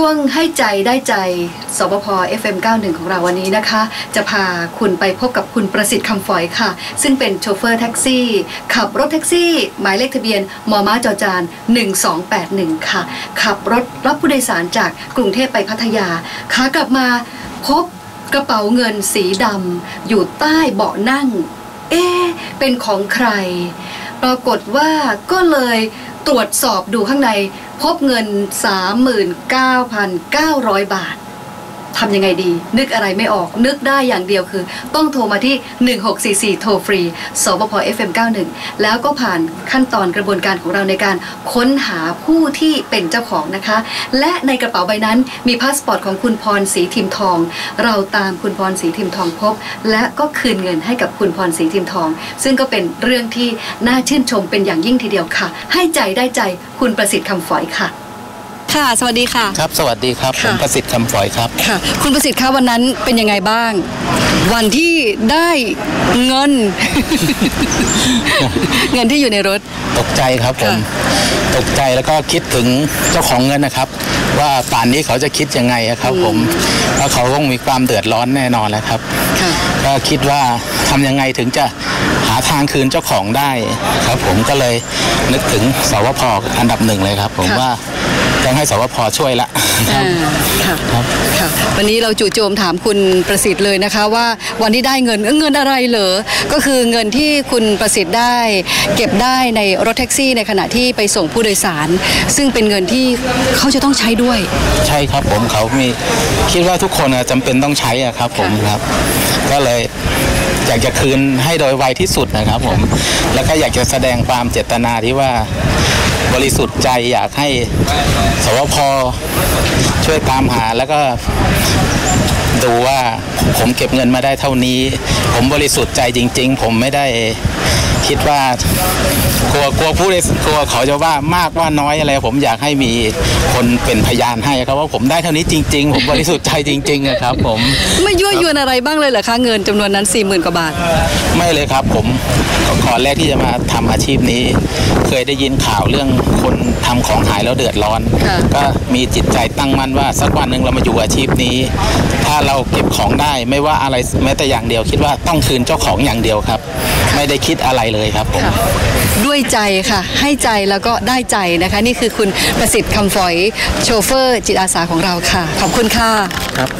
ช่วงให้ใจได้ใจสบพ FM 91 ของเราวันนี้นะคะ จะพาคุณไปพบกับคุณประสิทธิ์คำฝอยค่ะ ซึ่งเป็นโชเฟอร์แท็กซี่ ขับรถแท็กซี่ หมายเลขทะเบียนมอม้าจอจาน 1281 ค่ะ ขับรถรับผู้โดยสารจากกรุงเทพไปพัทยาขากลับมาพบกระเป๋าเงินสีดำอยู่ใต้เบาะนั่ง เอ๊เป็นของใคร ปรากฏว่าก็เลย ตรวจสอบดูข้างในพบเงิน 39,900 บาท ทำยังไงดี นึกอะไรไม่ออกนึกได้อย่างเดียวคือ ต้องโทรมาที่ 1644 โทรฟรีสบพ FM91 แล้วก็ผ่านขั้นตอนกระบวนการของเราในการค้นหาผู้ที่เป็นเจ้าของนะคะ และในกระเป๋าใบนั้นมีพาสปอร์ตของคุณพรศรีทิมทอง เราตามคุณพรศรีทิมทองพบ และก็คืนเงินให้กับคุณพรศรีทิมทอง ซึ่งก็เป็นเรื่องที่น่าชื่นชมเป็นอย่างยิ่งทีเดียวค่ะ ให้ใจได้ใจคุณประสิทธิ์คำฝอยค่ะ ค่ะ สวัสดีค่ะ ครับ สวัสดีครับผค่ะมประสิทธิ์คำฝอยครับ ค่ะ คุณประสิทธิ์คะวันนั้นเป็นยังไงบ้าง วันที่ได้เงิน เงินที่อยู่ในรถ ตกใจครับผม ตกใจแล้วก็คิดถึงเจ้าของเงินนะครับ ว่าป่านนี้เขาจะคิดยังไงอะครับผมว่าเขาต้องมีความเดือดร้อนแน่นอนแล้วครับค่ะก็คิดว่าทำยังไงถึงจะหาทางคืนเจ้าของได้ครับ ผมก็เลยนึกถึงสวพอันดับหนึ่งเลยครับ ผมค่ะว่า ต้องให้สวพช่วยละครับอ่าค่ะครับค่ะวันนี้เราจู่โจมถามคุณประสิทธิ์เลยนะคะ ว่าวันที่ได้เงินเอ้อเงินอะไรเหรอก็คือเงินที่คุณประสิทธิ์ได้ เก็บได้ในรถแท็กซี่ ในขณะที่ไปส่งผู้โดยสาร ซึ่งเป็นเงินที่เขาจะต้องใช้ด้วย ใช่ครับผมเขามีคิดว่าทุกคนอะจำเป็นต้องใช้อะครับผมครับ ก็เลยอยากจะคืนให้โดยไวที่สุดนะครับผม แล้วก็อยากจะแสดงความเจตนาที่ว่า บริสุทธิ์ใจอยากให้สวพช่วยตามหาแล้วก็ ดูว่าผมเก็บเงินมาได้เท่านี้ ผมบริสุทธิ์ใจจริง ๆ ผมไม่ได้คิดว่ากลัวกลัวผู้โดยกลัวเขาจะว่ามากว่าน้อยอะไร ผมอยากให้มีคนเป็นพยานให้ครับว่าผมได้เท่านี้จริง ๆ ผมบริสุทธิ์ใจจริงๆอะครับ ผมไม่ยั่วยวนอะไรบ้างเลยเหรอคะเงินจำนวนนั้น4 0,000กว่าบาท ไม่เลยครับ ผมก่อนแรกที่จะมาทำอาชีพนี้ เคยได้ยินข่าวเรื่องคนทำของหายแล้วเดือดร้อนค่ะก็มีจิตใจตั้งมั่นว่าสักวันหนึ่งเรามาอยู่อาชีพนี้ ถ้าเราเก็บของได้ ไม่ว่าอะไรแม้แต่อย่างเดียว คิดว่าต้องคืนเจ้าของอย่างเดียวครับ ไม่ได้คิดอะไรเลยครับผมค่ะด้วยใจค่ะ ให้ใจแล้วก็ได้ใจนะคะ นี่คือคุณประสิทธิ์คำฝอยโชเฟอร์จิตอาสาของเราค่ะ ขอบคุณค่ะครับ